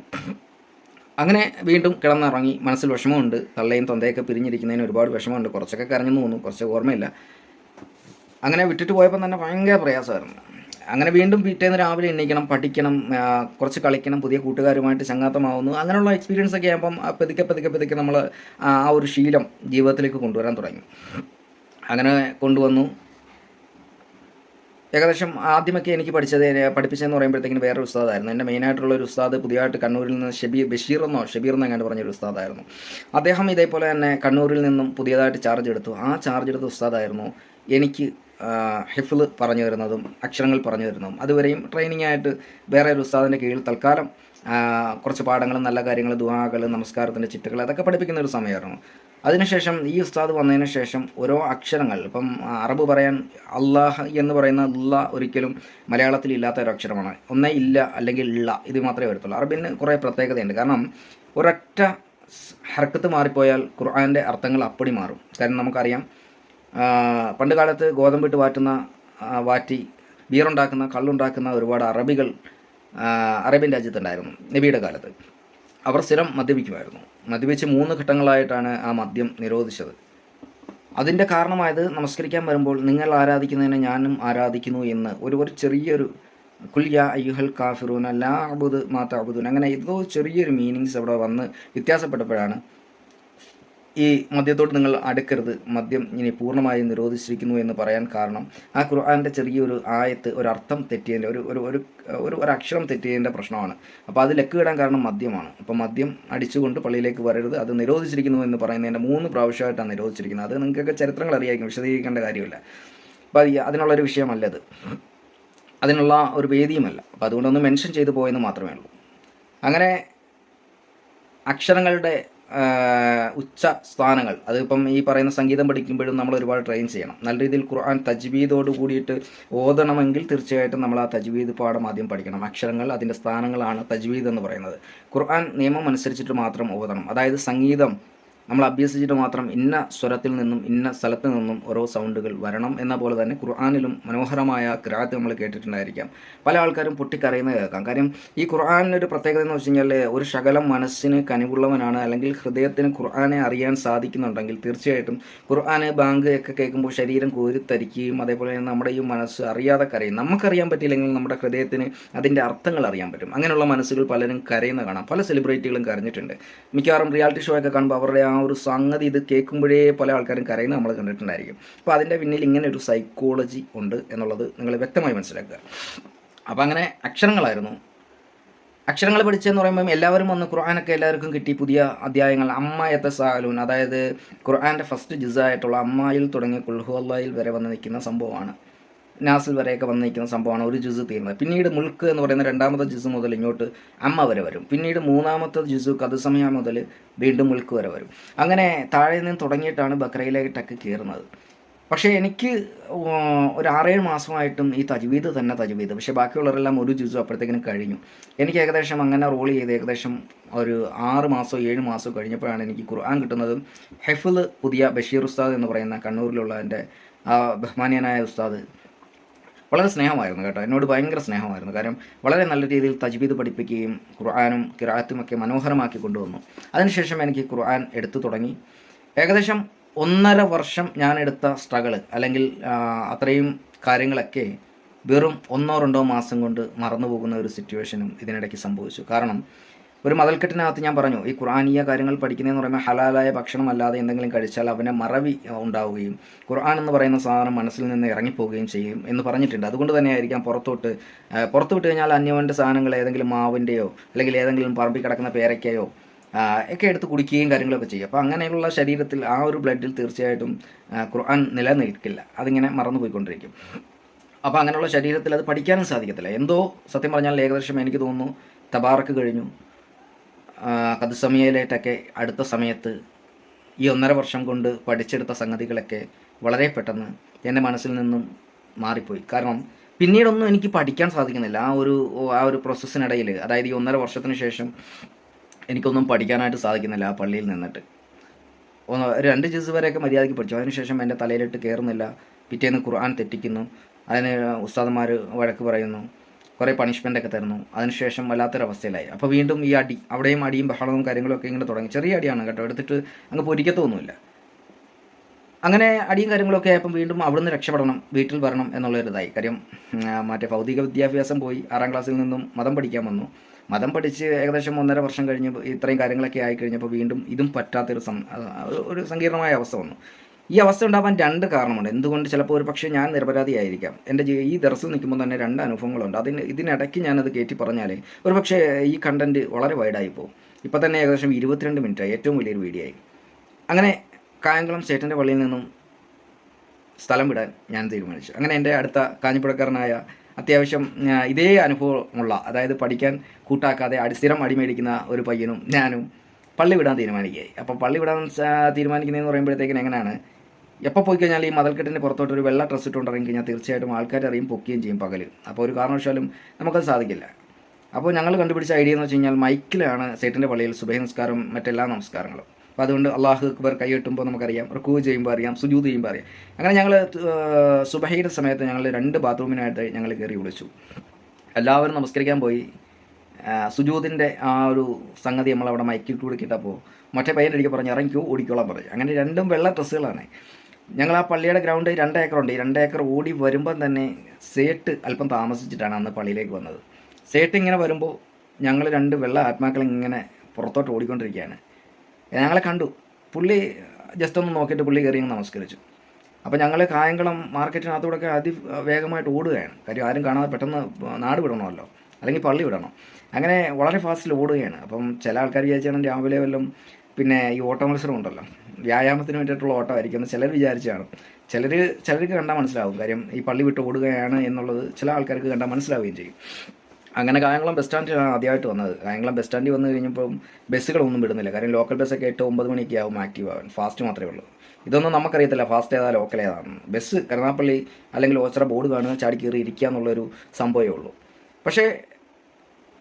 അങ്ങനെ വീണ്ടും കിടന്നിറങ്ങി മനസ്സിൽ വിഷമമുണ്ട്. തള്ളയും തൊന്തയൊക്കെ പിരിഞ്ഞിരിക്കുന്നതിന് ഒരുപാട് വിഷമമുണ്ട്. കുറച്ചൊക്കെ കരഞ്ഞു തോന്നുന്നു. കുറച്ച് ഓർമ്മയില്ല. അങ്ങനെ വിട്ടിട്ട് പോയപ്പോൾ തന്നെ ഭയങ്കര പ്രയാസമായിരുന്നു. അങ്ങനെ വീണ്ടും പിറ്റേന്ന് രാവിലെ എണീക്കണം പഠിക്കണം കുറച്ച് കളിക്കണം പുതിയ കൂട്ടുകാരുമായിട്ട് ചങ്ങാത്തമാവുന്നു. അങ്ങനെയുള്ള എക്സ്പീരിയൻസ് ഒക്കെ ആകുമ്പം പതുക്കെ പതുക്കെ പതുക്കെ നമ്മൾ ആ ഒരു ശീലം ജീവിതത്തിലേക്ക് കൊണ്ടുവരാൻ തുടങ്ങി. അങ്ങനെ കൊണ്ടുവന്നു. ഏകദേശം ആദ്യമൊക്കെ എനിക്ക് പഠിച്ചത് പഠിപ്പിച്ചതെന്ന് പറയുമ്പോഴത്തേക്കിന് വേറെ ഉസ്താദായിരുന്നു. എന്റെ മെയിനായിട്ടുള്ള ഒരു ഉസ്താദ് പുതിയതായിട്ട് കണ്ണൂരിൽ നിന്ന് ഷബീർ ബഷീർ എന്നോ ഷബീർ എന്നോ എങ്ങനെ പറഞ്ഞൊരു ഉസ്താദായിരുന്നു. അദ്ദേഹം ഇതേപോലെ തന്നെ കണ്ണൂരിൽ നിന്നും പുതിയതായിട്ട് ചാർജ് എടുത്തു. ആ ചാർജ് എടുത്ത ഉസ്താദായിരുന്നു എനിക്ക് ഹിഫിൾ പറഞ്ഞു തരുന്നതും അക്ഷരങ്ങൾ പറഞ്ഞു തരുന്നതും. അതുവരെയും ട്രെയിനിങ് ആയിട്ട് വേറെ ഒരു ഉസ്താദിന്റെ കീഴിൽ തൽക്കാലം കുറച്ച് പാഠങ്ങളും നല്ല കാര്യങ്ങൾ ദുഹാകൾ നമസ്കാരത്തിന്റെ ചിട്ടകൾ അതൊക്കെ പഠിപ്പിക്കുന്ന ഒരു സമയമായിരുന്നു. അതിനുശേഷം ഈ ഉസ്താദ് വന്നതിന് ശേഷം ഓരോ അക്ഷരങ്ങൾ ഇപ്പം അറബ് പറയാൻ അള്ളാഹ് എന്ന് പറയുന്ന അല്ല ഒരിക്കലും മലയാളത്തിൽ ഇല്ലാത്ത ഒരു അക്ഷരമാണ്. ഒന്നേ ഇല്ല അല്ലെങ്കിൽ ഇള്ള ഇത് മാത്രമേ വരത്തുള്ളൂ. അറബിന് കുറേ പ്രത്യേകതയുണ്ട്. കാരണം ഒരൊറ്റ ഹർക്കത്ത് മാറിപ്പോയാൽ ഖുർആാന്റെ അർത്ഥങ്ങൾ അപ്പടി മാറും. കാരണം നമുക്കറിയാം പണ്ട് കാലത്ത് ഗോതമ്പിട്ട് വാറ്റുന്ന വാറ്റി ബീറുണ്ടാക്കുന്ന കള്ളുണ്ടാക്കുന്ന ഒരുപാട് അറബികൾ അറേബ്യൻ രാജ്യത്തുണ്ടായിരുന്നു നബിയുടെ കാലത്ത്. അവർ സ്ഥിരം മദ്യപിക്കുമായിരുന്നു. മദ്യപിച്ച് മൂന്ന് ഘട്ടങ്ങളായിട്ടാണ് ആ മദ്യം നിരോധിച്ചത്. അതിന്റെ കാരണമായത് നമസ്കരിക്കാൻ വരുമ്പോൾ നിങ്ങൾ ആരാധിക്കുന്നതിനെ ഞാനും ആരാധിക്കുന്നു എന്ന് ഒരു ഒരു ചെറിയൊരു കുല്യ അയ്യുഹൽ കാഫിറൂൻ ലാ അബുദ് മാത്ത അബുദൂൻ അങ്ങനെ ഏതോ ചെറിയൊരു മീനിങ്സ് അവിടെ വന്ന് വ്യത്യാസപ്പെട്ടപ്പോഴാണ് ഈ മദ്യത്തോട്ട് നിങ്ങൾ അടുക്കരുത്. മദ്യം ഇനി പൂർണമായും നിരോധിച്ചിരിക്കുന്നു എന്ന് പറയാൻ കാരണം ആ ഖുർആാന്റെ ചെറിയൊരു ആയത്ത് ഒരർത്ഥം തെറ്റിയതിന്റെ ഒരു ഒരു ഒരു ഒരു അക്ഷരം തെറ്റിയതിന്റെ പ്രശ്നമാണ്. അപ്പോൾ അത് ലക്ക് കിടാൻ കാരണം മദ്യമാണ്. അപ്പോൾ മദ്യം അടിച്ചുകൊണ്ട് പള്ളിയിലേക്ക് വരരുത്. അത് നിരോധിച്ചിരിക്കുന്നു എന്ന് പറയുന്നതിന്റെ മൂന്ന് പ്രാവശ്യമായിട്ടാണ് നിരോധിച്ചിരിക്കുന്നത്. അത് നിങ്ങൾക്കൊക്കെ ചരിത്രങ്ങൾ അറിയായിരിക്കും. വിശദീകരിക്കേണ്ട കാര്യമില്ല. അപ്പോൾ അതിനുള്ളൊരു വിഷയമല്ലത് അതിനുള്ള ഒരു വേദിയുമല്ല. അപ്പോൾ അതുകൊണ്ടൊന്ന് മെൻഷൻ ചെയ്തു പോയെന്ന് മാത്രമേ ഉള്ളൂ. അങ്ങനെ അക്ഷരങ്ങളുടെ ഉച്ച സ്ഥാനങ്ങൾ. അതിപ്പം ഈ പറയുന്ന സംഗീതം പഠിക്കുമ്പോഴും നമ്മൾ ഒരുപാട് ട്രെയിൻ ചെയ്യണം. നല്ല രീതിയിൽ ഖുർആൻ തജ്വീദോട് കൂടിയിട്ട് ഓതണമെങ്കിൽ തീർച്ചയായിട്ടും നമ്മൾ ആ തജ്വീദ് പാഠം ആദ്യം പഠിക്കണം. അക്ഷരങ്ങൾ അതിന്റെ സ്ഥാനങ്ങളാണ് തജ്വീദ് എന്ന് പറയുന്നത്. ഖുർആൻ നിയമം അനുസരിച്ചിട്ട് മാത്രം ഓതണം. അതായത് സംഗീതം നമ്മൾ അഭ്യസിച്ചിട്ട് മാത്രം ഇന്ന സ്വരത്തിൽ നിന്നും ഇന്ന സ്ഥലത്ത് നിന്നും ഓരോ സൗണ്ടുകൾ വരണം എന്ന പോലെ തന്നെ ഖുർആാനിലും മനോഹരമായ ഖിറാത്ത് നമ്മൾ കേട്ടിട്ടുണ്ടായിരിക്കാം. പല ആൾക്കാരും പൊട്ടിക്കരയുന്നത് കേൾക്കാം. കാര്യം ഈ ഖുർആാനിനൊരു പ്രത്യേകത എന്ന് വെച്ച് കഴിഞ്ഞാൽ ഒരു ശകലം മനസ്സിന് കനിവുള്ളവനാണ് അല്ലെങ്കിൽ ഹൃദയത്തിന് ഖുർആാനെ അറിയാൻ സാധിക്കുന്നുണ്ടെങ്കിൽ തീർച്ചയായിട്ടും ഖുർആാന് ബാങ്ക് ഒക്കെ കേൾക്കുമ്പോൾ ശരീരം കോരിത്തരിക്കുകയും അതേപോലെ തന്നെ നമ്മുടെ ഈ മനസ്സ് അറിയാതെ കരയും. നമുക്കറിയാൻ പറ്റിയില്ലെങ്കിൽ നമ്മുടെ ഹൃദയത്തിന് അതിന്റെ അർത്ഥങ്ങൾ അറിയാൻ പറ്റും. അങ്ങനെയുള്ള മനസ്സുകൾ പലരും കരയുന്ന കാണാം. പല സെലിബ്രിറ്റികളും കരഞ്ഞിട്ടുണ്ട്. മിക്കവാറും റിയാലിറ്റി ഷോ ഒക്കെ കാണുമ്പോൾ അവരുടെ ആ ഒരു സംഗതി ഇത് കേൾക്കുമ്പോഴേ പല ആൾക്കാരും കരയുന്നത് നമ്മൾ കണ്ടിട്ടുണ്ടായിരിക്കും. അപ്പോൾ അതിന്റെ പിന്നിൽ ഇങ്ങനെ ഒരു സൈക്കോളജി ഉണ്ട് എന്നുള്ളത് നിങ്ങൾ വ്യക്തമായി മനസ്സിലാക്കുക. അപ്പോൾ അങ്ങനെ അക്ഷരങ്ങളായിരുന്നു. അക്ഷരങ്ങൾ പഠിച്ചെന്ന് പറയുമ്പം എല്ലാവരും വന്ന് ഖുർആാനൊക്കെ എല്ലാവർക്കും കിട്ടി പുതിയ അധ്യായങ്ങൾ. അമ്മായത്തെ സാലൂൻ അതായത് ഖുർആാന്റെ ഫസ്റ്റ് ജിസായിട്ടുള്ള അമ്മായിൽ തുടങ്ങി കുൽഹു വരെ വന്ന് നിൽക്കുന്ന സംഭവമാണ്. നാസിൽ വരെയൊക്കെ വന്ന് നിൽക്കുന്ന സംഭവമാണ് ഒരു ജുസ് തീരുന്നത് പിന്നീട് മുൾക്ക് എന്ന് പറയുന്ന രണ്ടാമത്തെ ജുസ് മുതൽ ഇങ്ങോട്ട് അമ്മ വരെ വരും. പിന്നീട് മൂന്നാമത്തെ ജുസു കഥസമയ മുതൽ വീണ്ടും മുൾക്ക് വരെ വരും. അങ്ങനെ താഴെ നിന്ന് തുടങ്ങിയിട്ടാണ് ബക്രയിലേക്കൊക്കെ കയറുന്നത്. പക്ഷേ എനിക്ക് ഒരു ആറേഴ് മാസമായിട്ടും ഈ തജ്വീദ് തന്നെ തജ്വീദ്. പക്ഷേ ബാക്കിയുള്ളവരെല്ലാം ഒരു ജ്യൂസും അപ്പോഴത്തേക്കിനും കഴിഞ്ഞു. എനിക്ക് ഏകദേശം അങ്ങനെ റോൾ ചെയ്ത് ഏകദേശം ഒരു ആറ് മാസമോ ഏഴ് മാസമോ കഴിഞ്ഞപ്പോഴാണ് എനിക്ക് ഖുർആൻ കിട്ടുന്നതും ഹെഫിൽ പുതിയ ബഷീർ ഉസ്താദ് എന്ന് പറയുന്ന കണ്ണൂരിലുള്ള എന്റെ ബഹ്മാനിയനായ ഉസ്താദ് വളരെ സ്നേഹമായിരുന്നു കേട്ടോ. എന്നോട് ഭയങ്കര സ്നേഹമായിരുന്നു. കാരണം വളരെ നല്ല രീതിയിൽ തജ്വീദ് പഠിപ്പിക്കുകയും ഖുർആാനും കിറാത്തും ഒക്കെ മനോഹരമാക്കി കൊണ്ടുവന്നു. അതിനുശേഷം എനിക്ക് ഖുർആൻ എടുത്തു തുടങ്ങി. ഏകദേശം ഒന്നര വർഷം ഞാൻ എടുത്ത സ്ട്രഗിൾ അല്ലെങ്കിൽ അത്രയും കാര്യങ്ങളൊക്കെ വെറും ഒന്നോ രണ്ടോ മാസം കൊണ്ട് മറന്നു പോകുന്ന ഒരു സിറ്റുവേഷനും ഇതിനിടയ്ക്ക് സംഭവിച്ചു. കാരണം ഒരു മതൽക്കെട്ടിനകത്ത് ഞാൻ പറഞ്ഞു ഈ ഖുർആാനീയ കാര്യങ്ങൾ പഠിക്കുന്നതെന്ന് പറയുമ്പോൾ ഹലാലായ ഭക്ഷണം അല്ലാതെ എന്തെങ്കിലും കഴിച്ചാൽ അവനെ മറവി ഉണ്ടാവുകയും ഖുർആൻ എന്ന് പറയുന്ന സാധനം മനസ്സിൽ നിന്ന് ഇറങ്ങിപ്പോവുകയും ചെയ്യും എന്ന് പറഞ്ഞിട്ടുണ്ട്. അതുകൊണ്ട് തന്നെയായിരിക്കാം പുറത്തോട്ട് പുറത്തു വിട്ട് കഴിഞ്ഞാൽ അന്യവന്റെ സാധനങ്ങൾ ഏതെങ്കിലും മാവിന്റെയോ അല്ലെങ്കിൽ ഏതെങ്കിലും പറമ്പിൽ കിടക്കുന്ന പേരയ്ക്കയോ ഒക്കെ എടുത്ത് കുടിക്കുകയും കാര്യങ്ങളൊക്കെ ചെയ്യും. അപ്പോൾ അങ്ങനെയുള്ള ശരീരത്തിൽ ആ ഒരു ബ്ലഡിൽ തീർച്ചയായിട്ടും ഖുർആൻ നിലനിൽക്കില്ല. അതിങ്ങനെ മറന്നു പോയിക്കൊണ്ടിരിക്കും അപ്പോൾ അങ്ങനെയുള്ള ശരീരത്തിൽ അത് പഠിക്കാനും സാധിക്കത്തില്ല. എന്തോ സത്യം പറഞ്ഞാൽ ഏകദേശം എനിക്ക് തോന്നുന്നു തബാറക്ക് കഴിഞ്ഞു. കഥസമയയിലേറ്റൊക്കെ അടുത്ത സമയത്ത് ഈ ഒന്നര വർഷം കൊണ്ട് പഠിച്ചെടുത്ത സംഗതികളൊക്കെ വളരെ പെട്ടെന്ന് എന്റെ മനസ്സിൽ നിന്നും മാറിപ്പോയി. കാരണം പിന്നീടൊന്നും എനിക്ക് പഠിക്കാൻ സാധിക്കുന്നില്ല. ആ ഒരു ആ ഒരു പ്രോസസ്സിനിടയിൽ അതായത് ഈ ഒന്നര വർഷത്തിന് ശേഷം എനിക്കൊന്നും പഠിക്കാനായിട്ട് സാധിക്കുന്നില്ല ആ പള്ളിയിൽ നിന്നിട്ട്. ഒന്ന് രണ്ട് ജിസ് വരെയൊക്കെ മര്യാദയ്ക്ക് പഠിച്ചു. അതിനുശേഷം എന്റെ തലയിലിട്ട് കയറുന്നില്ല പിറ്റേന്ന് ഖുർആൻ തെറ്റിക്കുന്നു. അതിന് ഉസ്താദന്മാർ വഴക്ക് പറയുന്നു. കുറേ പണിഷ്മെന്റ് ഒക്കെ തരുന്നു. അതിനുശേഷം വല്ലാത്തൊരവസ്ഥയിലായി. അപ്പോൾ വീണ്ടും ഈ അടി അവിടെയും അടിയും ബഹളവും കാര്യങ്ങളൊക്കെ ഇങ്ങനെ തുടങ്ങി. ചെറിയ അടിയാണ് കേട്ടോ. എടുത്തിട്ട് അങ്ങ് പൊരിക്കത്തൊന്നുമില്ല അങ്ങനെ അടിയും കാര്യങ്ങളൊക്കെ ആയപ്പം വീണ്ടും അവിടുന്ന് രക്ഷപ്പെടണം വീട്ടിൽ വരണം എന്നുള്ളൊരിതായി. കാര്യം മറ്റേ ഭൗതിക വിദ്യാഭ്യാസം പോയി. ആറാം ക്ലാസ്സിൽ നിന്നും മതം പഠിക്കാൻ വന്നു. മതം പഠിച്ച് ഏകദേശം ഒന്നര വർഷം കഴിഞ്ഞ് ഇത്രയും കാര്യങ്ങളൊക്കെ ആയി കഴിഞ്ഞപ്പോൾ വീണ്ടും ഇതും പറ്റാത്തൊരു സം ഒരു സങ്കീർണമായ അവസ്ഥ വന്നു. ഈ അവസ്ഥ ഉണ്ടാവാൻ രണ്ട് കാരണമുണ്ട്. എന്തുകൊണ്ട് ചിലപ്പോൾ ഒരു പക്ഷേ ഞാൻ നിരപരാധിയായിരിക്കാം. എന്റെ ഈ ദർസിൽ നിൽക്കുമ്പോൾ തന്നെ രണ്ട് അനുഭവങ്ങളുണ്ട്. അതിന് ഇതിനിടയ്ക്ക് ഞാനത് കയറ്റി പറഞ്ഞാൽ ഒരു പക്ഷേ ഈ കണ്ടന്റ് വളരെ വൈഡായി പോകും. ഇപ്പം തന്നെ ഏകദേശം ഇരുപത്തിരണ്ട് മിനിറ്റായി. ഏറ്റവും വലിയൊരു വീഡിയോ ആയി. അങ്ങനെ കായംകുളം സ്റ്റേറ്റിന്റെ പള്ളിയിൽ നിന്നും സ്ഥലം വിടാൻ ഞാൻ തീരുമാനിച്ചു. അങ്ങനെ എന്റെ അടുത്ത കാഞ്ഞിപ്പുഴക്കാരനായ അത്യാവശ്യം ഇതേ അനുഭവമുള്ള അതായത് പഠിക്കാൻ കൂട്ടാക്കാതെ അടി സ്ഥിരം അടിമേടിക്കുന്ന ഒരു പയ്യനും ഞാനും പള്ളി വിടാൻ തീരുമാനിക്കുകയായി. അപ്പോൾ പള്ളി വിടാൻ തീരുമാനിക്കുന്നതെന്ന് പറയുമ്പോഴത്തേക്കിന് എങ്ങനെയാണ് എപ്പോൾ പോയി കഴിഞ്ഞാൽ ഈ മതൽക്കെട്ടിന്റെ പുറത്തോട്ട് ഒരു വെള്ള ഡ്രസ്സ് ഇട്ടുകൊണ്ട് ഇറങ്ങി കഴിഞ്ഞാൽ തീർച്ചയായിട്ടും ആൾക്കാർ അറിയും പൊക്കുകയും ചെയ്യും പകൽ അപ്പോൾ ഒരു കാരണവശാലും നമുക്കത് സാധിക്കില്ല. അപ്പോൾ ഞങ്ങൾ കണ്ടുപിടിച്ച ഐഡിയ എന്ന് വെച്ച് കഴിഞ്ഞാൽ മൈക്കിലാണ് സേറ്റിന്റെ പള്ളിയിൽ സുബഹി നമസ്കാരം മറ്റെല്ലാ നമസ്കാരങ്ങളും. അപ്പോൾ അതുകൊണ്ട് അള്ളാഹു അക്ബർ കൈ കെട്ടുമ്പോൾ നമുക്കറിയാം റുക്കൂ ചെയ്യുമ്പോൾ അറിയാം സുജൂത് ചെയ്യുമ്പോൾ അറിയാം. അങ്ങനെ ഞങ്ങൾ സുബഹയുടെ സമയത്ത് ഞങ്ങൾ രണ്ട് ബാത്റൂമിനായിട്ട് ഞങ്ങൾ കയറി വിളിച്ചു എല്ലാവരും നമസ്കരിക്കാൻ പോയി. സുജൂതിന്റെ ആ ഒരു സംഗതി നമ്മളവിടെ മൈക്കിൽ കൂടി കിട്ടപ്പോൾ മറ്റേ പയ്യന്റെ അടിക്ക് പറഞ്ഞു ഇറങ്ങിക്കോ ഓടിക്കോളാൻ പറഞ്ഞു. അങ്ങനെ രണ്ടും വെള്ള ഡ്രസ്സുകളാണ് ഞങ്ങൾ ആ പള്ളിയുടെ ഗ്രൗണ്ട് രണ്ട് ഏക്കറുണ്ട് ഈ രണ്ട് ഏക്കർ ഓടി വരുമ്പം തന്നെ സേട്ട് അല്പം താമസിച്ചിട്ടാണ് അന്ന് പള്ളിയിലേക്ക് വന്നത്. സേട്ട് ഇങ്ങനെ വരുമ്പോൾ ഞങ്ങൾ രണ്ട് വെള്ള ആത്മാക്കൾ ഇങ്ങനെ പുറത്തോട്ട് ഓടിക്കൊണ്ടിരിക്കുകയാണ്. ഞങ്ങളെ കണ്ടു. പുള്ളി ജസ്റ്റ് ഒന്ന് നോക്കിയിട്ട് പുള്ളി കയറി നമസ്കരിച്ചു. അപ്പോൾ ഞങ്ങൾ കായംകുളം മാർക്കറ്റിനകത്തൂടെയൊക്കെ അതി വേഗമായിട്ട് ഓടുകയാണ്. കാര്യം ആരും കാണാതെ പെട്ടെന്ന് നാട് വിടണമല്ലോ. അല്ലെങ്കിൽ പള്ളി വിടണം. അങ്ങനെ വളരെ ഫാസ്റ്റിൽ ഓടുകയാണ്. അപ്പം ചില ആൾക്കാർ വിചാരിച്ചാണ് രാവിലെ വല്ലതും പിന്നെ ഈ ഓട്ടമത്സരം ഉണ്ടല്ലോ. വ്യായാമത്തിന് വേണ്ടിയിട്ടുള്ള ഓട്ടമായിരിക്കും ചിലർ വിചാരിച്ചാണ്. ചിലർ ചിലർക്ക് കണ്ടാൽ മനസ്സിലാവും. കാര്യം ഈ പള്ളി വിട്ട് ഓടുകയാണ് എന്നുള്ളത് ചില ആൾക്കാർക്ക് കണ്ടാൽ മനസ്സിലാവുകയും ചെയ്യും. അങ്ങനെ കായംകുളം ബസ് സ്റ്റാൻഡിലാണ് ആദ്യമായിട്ട് വന്നത്. കായംകുളം ബസ് സ്റ്റാൻഡിൽ വന്നു കഴിഞ്ഞപ്പോൾ ബസ്സുകളൊന്നും വിടുന്നില്ല. കാര്യം ലോക്കൽ ബസ്സൊക്കെ എട്ട് ഒമ്പത് മണിക്ക് ആവും ആക്റ്റീവ് ആവാൻ. ഫാസ്റ്റ് മാത്രമേ ഉള്ളൂ. ഇതൊന്നും നമുക്കറിയത്തില്ല. ഫാസ്റ്റ് ഏതാ ലോക്കൽ ഏതാണ് ബസ് കരുനാപ്പള്ളി അല്ലെങ്കിൽ ഓച്ചറ ബോർഡ് കാണുക ചാടി കയറി ഇരിക്കുക എന്നുള്ളൊരു സംഭവമേ ഉള്ളൂ. പക്ഷേ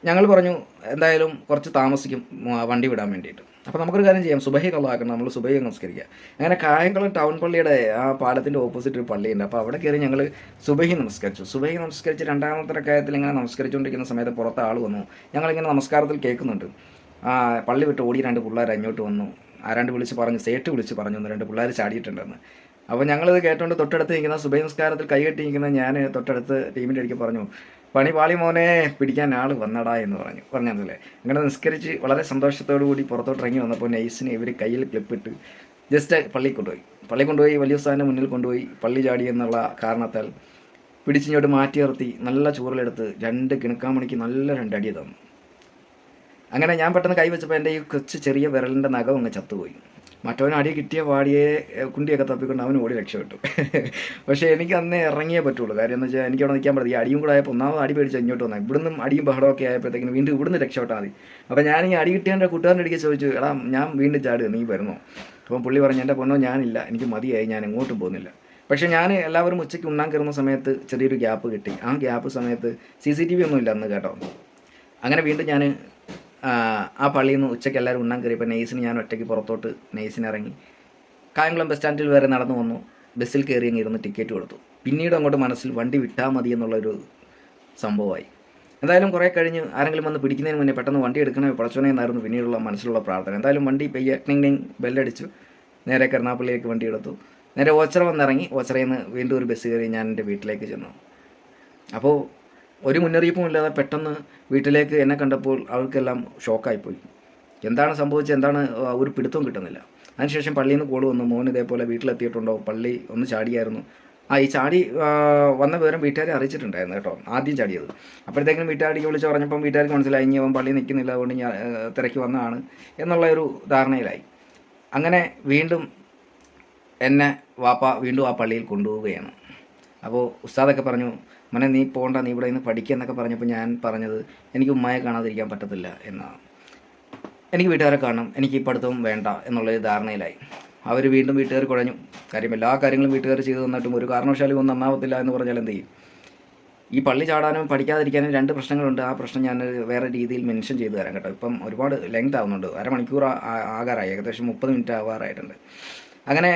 ഞങ്ങൾ പറഞ്ഞു എന്തായാലും കുറച്ച് താമസിക്കും വണ്ടി വിടാൻ വേണ്ടിയിട്ട്. അപ്പോൾ നമുക്കൊരു കാര്യം ചെയ്യാം. സുബഹി കള്ളാക്കണം നമ്മൾ സുബഹി നമസ്കരിക്കുക. അങ്ങനെ കായംകുളം ടൗൺ പള്ളിയുടെ ആ പാലത്തിന്റെ ഓപ്പോസിറ്റ് ഒരു പള്ളിയുണ്ട്. അപ്പോൾ അവിടെ കയറി ഞങ്ങൾ സുബഹി നമസ്കരിച്ചു. സുബഹി നമസ്കരിച്ച് രണ്ടാമത്തെ കാര്യത്തിൽ ഇങ്ങനെ നമസ്കരിച്ചുകൊണ്ടിരിക്കുന്ന സമയത്ത് പുറത്ത് ആൾ വന്നു. ഞങ്ങളിങ്ങനെ നമസ്കാരത്തിൽ കേൾക്കുന്നുണ്ട്. പള്ളി വിട്ട് ഓടി രണ്ട് പിള്ളേർ അങ്ങോട്ട് വന്നു. ആരാണ്ട് വിളിച്ച് പറഞ്ഞു സേട്ട് വിളിച്ച് പറഞ്ഞു ഒന്ന് രണ്ട് പിള്ളേർ ചാടിയിട്ടുണ്ടെന്ന്. അപ്പോൾ ഞങ്ങളിത് കേട്ടുകൊണ്ട് തൊട്ടടുത്ത് നിൽക്കുന്ന സുബൈ നമസ്കാരത്തിൽ കൈകെട്ടി നിൽക്കുന്ന ഞാൻ തൊട്ടടുത്ത് ടീമിന്റെ അടുക്ക് പറഞ്ഞു പണി പാളി മോനെ പിടിക്കാൻ ആൾ വന്നടാ എന്ന് പറഞ്ഞു. പറഞ്ഞതല്ലേ അങ്ങനെ നിസ്കരിച്ച് വളരെ സന്തോഷത്തോടു കൂടി പുറത്തോട്ട് ഇറങ്ങി വന്നപ്പോൾ നൈസിനെ ഇവർ കയ്യിൽ ക്ലിപ്പിട്ട് ജസ്റ്റ് പള്ളി കൊണ്ടുപോയി. പള്ളി കൊണ്ടുപോയി വലിയ സ്ഥാനം മുന്നിൽ കൊണ്ടുപോയി പള്ളി ചാടി എന്നുള്ള കാരണത്താൽ പിടിച്ചിങ്ങോട്ട് മാറ്റി നിർത്തി നല്ല ചൂറിലെടുത്ത് രണ്ട് കിണക്കാമണിക്ക് നല്ല രണ്ടടി തന്നു. അങ്ങനെ ഞാൻ പെട്ടെന്ന് കൈവച്ചപ്പോൾ എന്റെ ഈ കൊച്ചു ചെറിയ വിരലിന്റെ നഖം അങ്ങ് ചത്തുപോയി. മറ്റവൻ അടി കിട്ടിയ ഏഹ്, കുണ്ടിയൊക്കെ തപ്പിക്കൊണ്ട് അവൻ ഓടി രക്ഷപ്പെട്ടു. പക്ഷേ എനിക്ക് അന്നേ ഇറങ്ങിയേ പറ്റുള്ളൂ. കാര്യം എന്ന് വെച്ചാൽ എനിക്ക് അവിടെ നിൽക്കാൻ പറ്റില്ല അടിയും കൂടെ ആയപ്പോൾ ഒന്നാമത് അടി പേടിച്ച് ഇങ്ങോട്ട് വന്നാൽ ഇവിടുന്ന് അടിയും ബഹളമൊക്കെ ആയപ്പോഴത്തേക്കിനും വീണ്ടും ഇവിടുന്ന് രക്ഷപ്പെട്ടാൽ മതി. അപ്പോൾ ഞാൻ ഈ അടി കിട്ടിയവന്റെ കൂട്ടുകാരന്റെ അടിക്ക് ചോദിച്ചു എടാ ഞാൻ വീണ്ടും ചാടുക നീ വരുന്നോ? അപ്പം പുള്ളി പറഞ്ഞു എന്റെ പൊന്നോ ഞാനില്ല. എനിക്ക് മതിയായി. ഞാൻ എങ്ങോട്ടും പോകുന്നില്ല. പക്ഷേ ഞാൻ എല്ലാവരും ഉച്ചയ്ക്ക് ഉണ്ണാൻ കയറുന്ന സമയത്ത് ചെറിയൊരു ഗ്യാപ്പ് കിട്ടി. ആ ഗ്യാപ്പ് സമയത്ത് സി സി ടി വി ഒന്നും ഇല്ല അന്ന് കേട്ടോ. അങ്ങനെ വീണ്ടും ഞാൻ ആ പള്ളിയിൽ നിന്ന് ഉച്ചയ്ക്ക് എല്ലാവരും ഉണ്ണാൻ കയറിയപ്പോൾ നെയ്സിന് ഞാൻ ഒറ്റയ്ക്ക് പുറത്തോട്ട് നെയ്സിന് ഇറങ്ങി കായംകുളം ബസ് സ്റ്റാൻഡിൽ വരെ നടന്നു വന്നു. ബസ്സിൽ കയറി അങ്ങ് ഇരുന്ന് ടിക്കറ്റ് കൊടുത്തു. പിന്നീട് അങ്ങോട്ട് മനസ്സിൽ വണ്ടി വിട്ടാൽ മതി എന്നുള്ളൊരു സംഭവമായി. എന്തായാലും കുറേ കഴിഞ്ഞ് ആരെങ്കിലും വന്ന് പിടിക്കുന്നതിന് മുന്നേ പെട്ടെന്ന് വണ്ടി എടുക്കണേ പടച്ചോനെ എന്നായിരുന്നു പിന്നീടുള്ള മനസ്സിലുള്ള പ്രാർത്ഥന. എന്തായാലും വണ്ടി പെയ്യ ടിങ് ടിങ് ബെല്ലടിച്ചു. നേരെ കരുനാപ്പള്ളിയിലേക്ക് വണ്ടി എടുത്തു. നേരെ ഓച്ചറ വന്നിറങ്ങി. ഓച്ചറയിൽ നിന്ന് വീണ്ടും ഒരു ബസ് കയറി ഞാൻ എന്റെ വീട്ടിലേക്ക് ചെന്നു. അപ്പോൾ ഒരു മുന്നറിയിപ്പും ഇല്ലാതെ പെട്ടെന്ന് വീട്ടിലേക്ക് എന്നെ കണ്ടപ്പോൾ അവർക്കെല്ലാം ഷോക്കായിപ്പോയി. എന്താണ് സംഭവിച്ചത്? എന്താണ് ഒരു പിടുത്തവും കിട്ടുന്നില്ല. അതിനുശേഷം പള്ളിയിൽ നിന്ന് കോൾ വന്നു. മോൻ ഇതേപോലെ വീട്ടിലെത്തിയിട്ടുണ്ടോ? പള്ളി ഒന്ന് ചാടിയായിരുന്നു. ആ ഈ ചാടി വന്ന വിവരം വീട്ടുകാരെ അറിയിച്ചിട്ടുണ്ടായിരുന്നു കേട്ടോ. ആദ്യം ചാടിയത്. അപ്പോഴത്തേക്കും വീട്ടുകാരിക്ക് വിളിച്ച് പറഞ്ഞപ്പം വീട്ടുകാർക്ക് മനസ്സിലായി ഇനി അവൻ പള്ളി നിൽക്കുന്നില്ല അതുകൊണ്ട് ഞാൻ തിരക്കി വന്നതാണ് എന്നുള്ള ഒരു ധാരണയിലായി. അങ്ങനെ വീണ്ടും എന്നെ വാപ്പ വീണ്ടും ആ പള്ളിയിൽ കൊണ്ടുപോവുകയാണ്. അപ്പോൾ ഉസ്താദൊക്കെ പറഞ്ഞു മോനെ നീ പോകണ്ട നീ ഇവിടെ നിന്ന് പഠിക്കുക എന്നൊക്കെ പറഞ്ഞപ്പോൾ ഞാൻ പറഞ്ഞത് എനിക്ക് ഉമ്മയെ കാണാതിരിക്കാൻ പറ്റത്തില്ല എന്നാണ് എനിക്ക് വീട്ടുകാരെ കാണണം എനിക്ക് ഈ പഠിത്തവും വേണ്ട എന്നുള്ളൊരു ധാരണയിലായി. അവർ വീണ്ടും വീട്ടുകാർ കുഴഞ്ഞു. കാര്യം എല്ലാ കാര്യങ്ങളും വീട്ടുകാർ ചെയ്തു തന്നിട്ടും ഒരു കാരണവശാലും ഒന്നും നന്നാവത്തില്ല എന്ന് പറഞ്ഞാൽ എന്ത് ചെയ്യും? ഈ പള്ളി ചാടാനും പഠിക്കാതിരിക്കാനും രണ്ട് പ്രശ്നങ്ങളുണ്ട്. ആ പ്രശ്നം ഞാൻ വേറെ രീതിയിൽ മെൻഷൻ ചെയ്തു തരാം കേട്ടോ. ഇപ്പം ഒരുപാട് ലെങ്ത് ആവുന്നുണ്ട് അരമണിക്കൂർ ആകാറായി. ഏകദേശം മുപ്പത് മിനിറ്റ് ആവാറായിട്ടുണ്ട്. അങ്ങനെ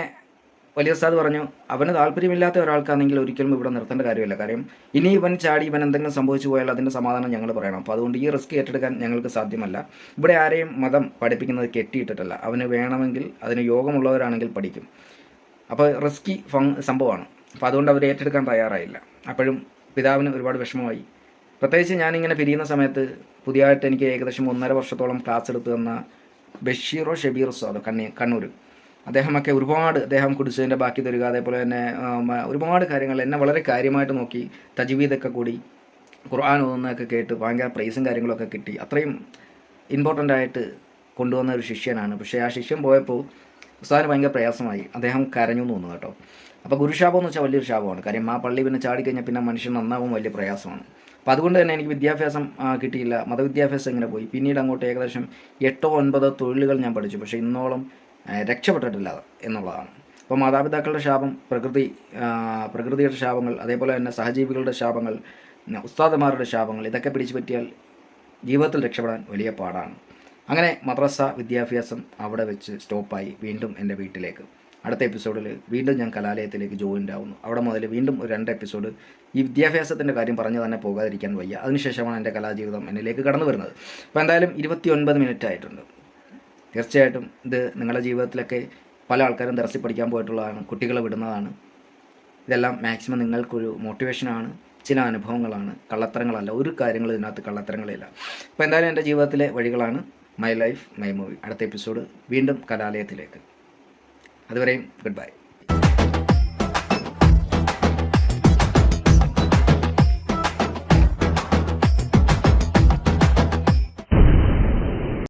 വലിയ ഉസ്താദ് പറഞ്ഞു അവന് താല്പര്യമില്ലാത്ത ഒരാൾക്കാണെങ്കിൽ ഒരിക്കലും ഇവിടെ നിർത്തേണ്ട കാര്യമില്ല. കാര്യം ഇനി ഇവൻ ചാടി ഇവൻ എന്തെങ്കിലും സംഭവിച്ചു പോയാൽ അതിന്റെ സമാധാനം ഞങ്ങൾ പറയണം. അപ്പോൾ അതുകൊണ്ട് ഈ റിസ്ക് ഏറ്റെടുക്കാൻ ഞങ്ങൾക്ക് സാധ്യമല്ല. ഇവിടെ ആരെയും മതം പഠിപ്പിക്കുന്നത് കെട്ടിയിട്ടിട്ടല്ല. അവന് വേണമെങ്കിൽ അതിന് യോഗമുള്ളവരാണെങ്കിൽ പഠിക്കും. അപ്പോൾ റിസ്കി സംഭവമാണ്. അപ്പോൾ അതുകൊണ്ട് അവർ ഏറ്റെടുക്കാൻ തയ്യാറായില്ല. അപ്പോഴും പിതാവിന് ഒരുപാട് വിഷമമായി. പ്രത്യേകിച്ച് ഞാനിങ്ങനെ പിരിയുന്ന സമയത്ത് പുതിയതായിട്ട് എനിക്ക് ഏകദേശം ഒന്നര വർഷത്തോളം ക്ലാസ് എടുത്തു തന്ന ബഷീറോ ഷബീർ സാദോ കണ്ണി കണ്ണൂർ അദ്ദേഹമൊക്കെ ഒരുപാട് അദ്ദേഹം കുടിച്ചതിന്റെ ബാക്കി തരിക അതേപോലെ തന്നെ ഒരുപാട് കാര്യങ്ങൾ എന്നെ വളരെ കാര്യമായിട്ട് നോക്കി തജ്വീദൊക്കെ കൂടി ഖുർആൻ ഒന്നൊക്കെ കേട്ട് ഭയങ്കര പ്രൈസും കാര്യങ്ങളൊക്കെ കിട്ടി. അത്രയും ഇമ്പോർട്ടന്റ് ആയിട്ട് കൊണ്ടുവന്ന ഒരു ശിഷ്യനാണ്. പക്ഷേ ആ ശിഷ്യൻ പോയപ്പോൾ ഉസ്താദിന് ഭയങ്കര പ്രയാസമായി. അദ്ദേഹം കരഞ്ഞു എന്ന് തോന്നുന്നു കേട്ടോ. അപ്പോൾ ഗുരുശാപം എന്ന് വെച്ചാൽ വലിയൊരു ശാപമാണ്. കാര്യം ആ പള്ളി പിന്നെ ചാടിക്കഴിഞ്ഞാൽ പിന്നെ മനുഷ്യൻ നന്നാവും വലിയ പ്രയാസമാണ്. അപ്പോൾ അതുകൊണ്ട് തന്നെ എനിക്ക് വിദ്യാഭ്യാസം കിട്ടിയില്ല. മതവിദ്യാഭ്യാസം ഇങ്ങനെ പോയി. പിന്നീട് അങ്ങോട്ട് ഏകദേശം എട്ടോ ഒൻപതോ തൊഴിലുകൾ ഞാൻ പഠിച്ചു. പക്ഷേ ഇന്നോളം രക്ഷപ്പെട്ടിട്ടില്ല എന്നുള്ളതാണ്. അപ്പോൾ മാതാപിതാക്കളുടെ ശാപം പ്രകൃതി പ്രകൃതിയുടെ ശാപങ്ങൾ അതേപോലെ തന്നെ സഹജീവികളുടെ ശാപങ്ങൾ ഉസ്താദന്മാരുടെ ശാപങ്ങൾ ഇതൊക്കെ പിടിച്ചു പറ്റിയാൽ ജീവിതത്തിൽ രക്ഷപ്പെടാൻ വലിയ പാടാണ്. അങ്ങനെ മദ്രസ വിദ്യാഭ്യാസം അവിടെ വെച്ച് സ്റ്റോപ്പായി വീണ്ടും എന്റെ വീട്ടിലേക്ക്. അടുത്ത എപ്പിസോഡിൽ വീണ്ടും ഞാൻ കലാലയത്തിലേക്ക് ജോയിന്റ് ആവുന്നു. അവിടെ മുതൽ വീണ്ടും ഒരു രണ്ട് എപ്പിസോഡ് ഈ വിദ്യാഭ്യാസത്തിന്റെ കാര്യം പറഞ്ഞു തന്നെ പോകാതിരിക്കാൻ വയ്യ. അതിനുശേഷമാണ് എന്റെ കലാജീവിതം എന്നിലേക്ക് കടന്നു വരുന്നത് അപ്പോൾ എന്തായാലും ഇരുപത്തി ഒൻപത് മിനിറ്റ് ആയിട്ടുണ്ട്. തീർച്ചയായിട്ടും ഇത് നിങ്ങളുടെ ജീവിതത്തിലൊക്കെ പല ആൾക്കാരും ദർശി പഠിക്കാൻ പോയിട്ടുള്ളതാണ് കുട്ടികളെ വിടുന്നതാണ്. ഇതെല്ലാം മാക്സിമം നിങ്ങൾക്കൊരു മോട്ടിവേഷനാണ് ചില അനുഭവങ്ങളാണ് കള്ളത്തരങ്ങളല്ല ഒരു കാര്യങ്ങളും ഇതിനകത്ത് കള്ളത്തരങ്ങളില്ല. അപ്പോൾ എന്തായാലും എന്റെ ജീവിതത്തിലെ വഴികളാണ് മൈ ലൈഫ് മൈ മൂവി അടുത്ത എപ്പിസോഡ് വീണ്ടും കലാലയത്തിലേക്ക്. അതുവരെയും ഗുഡ് ബൈ